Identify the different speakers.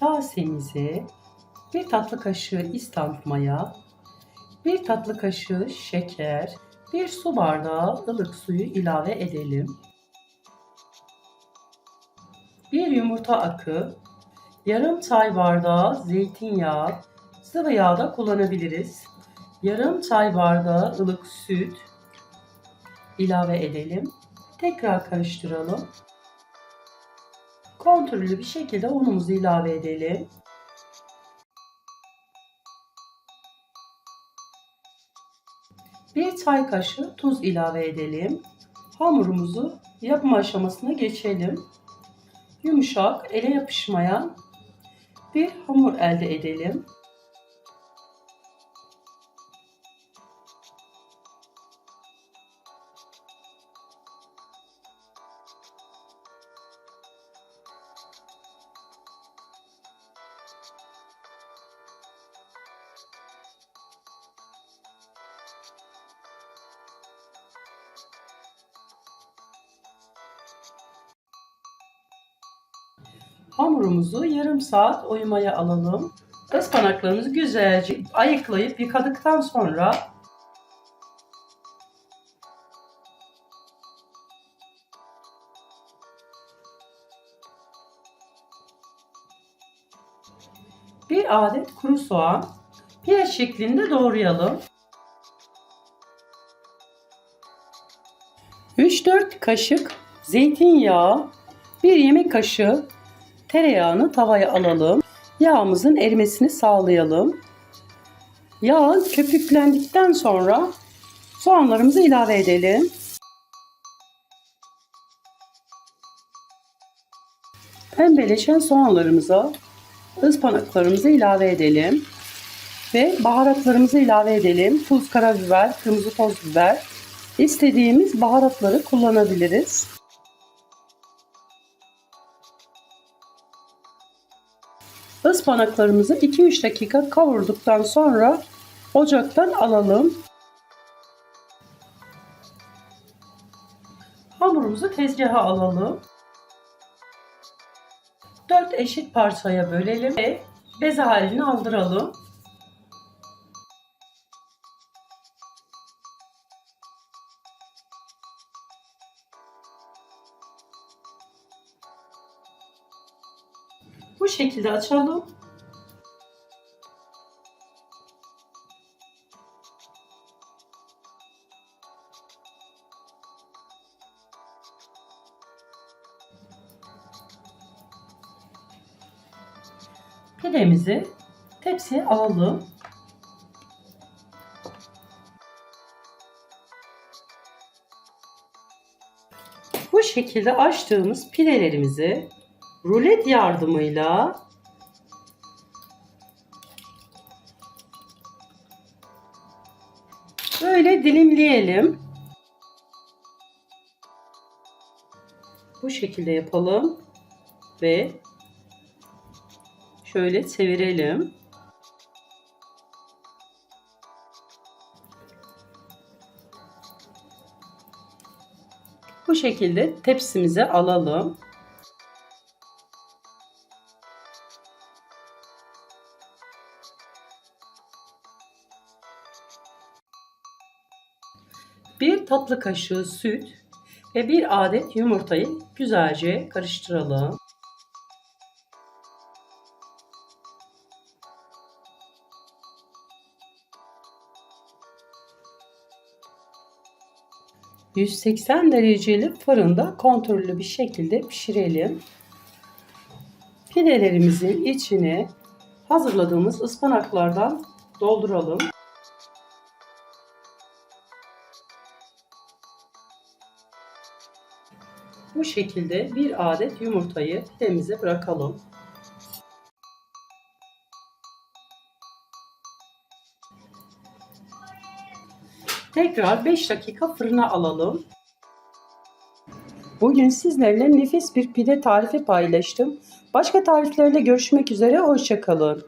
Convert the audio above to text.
Speaker 1: kasemize bir tatlı kaşığı istant maya, bir tatlı kaşığı şeker, bir su bardağı ılık suyu ilave edelim. Bir yumurta akı, yarım çay bardağı zeytinyağı, sıvı yağ da kullanabiliriz. Yarım çay bardağı ılık süt ilave edelim. Tekrar karıştıralım. Kontrollü bir şekilde unumuzu ilave edelim. Bir çay kaşığı tuz ilave edelim. Hamurumuzu yapma aşamasına geçelim. Yumuşak, ele yapışmayan bir hamur elde edelim. Hamurumuzu yarım saat oymaya alalım. Ispanaklarımızı güzelce ayıklayıp yıkadıktan sonra bir adet kuru soğan pire şeklinde doğrayalım. 3-4 kaşık zeytinyağı, 1 yemek kaşığı tereyağını tavaya alalım. Yağımızın erimesini sağlayalım. Yağ köpüklendikten sonra soğanlarımızı ilave edelim. Pembeleşen soğanlarımıza ıspanaklarımızı ilave edelim. Ve baharatlarımızı ilave edelim. Tuz, karabiber, kırmızı toz biber. İstediğimiz baharatları kullanabiliriz. Ispanaklarımızı 2-3 dakika kavurduktan sonra ocaktan alalım. Hamurumuzu tezgaha alalım. 4 eşit parçaya bölelim ve beze haline aldıralım. Bu şekilde açalım. Pidemizi tepsiye alalım. Bu şekilde açtığımız pidelerimizi rulet yardımıyla böyle dilimleyelim. Bu şekilde yapalım ve şöyle çevirelim. Bu şekilde tepsimize alalım. Bir tatlı kaşığı süt ve bir adet yumurtayı güzelce karıştıralım. ...180 dereceli fırında kontrollü bir şekilde pişirelim. Pidelerimizin içine hazırladığımız ıspanaklardan dolduralım. Bu şekilde bir adet yumurtayı pidemize bırakalım. Tekrar 5 dakika fırına alalım. Bugün sizlerle nefis bir pide tarifi paylaştım. Başka tariflerle görüşmek üzere, hoşçakalın.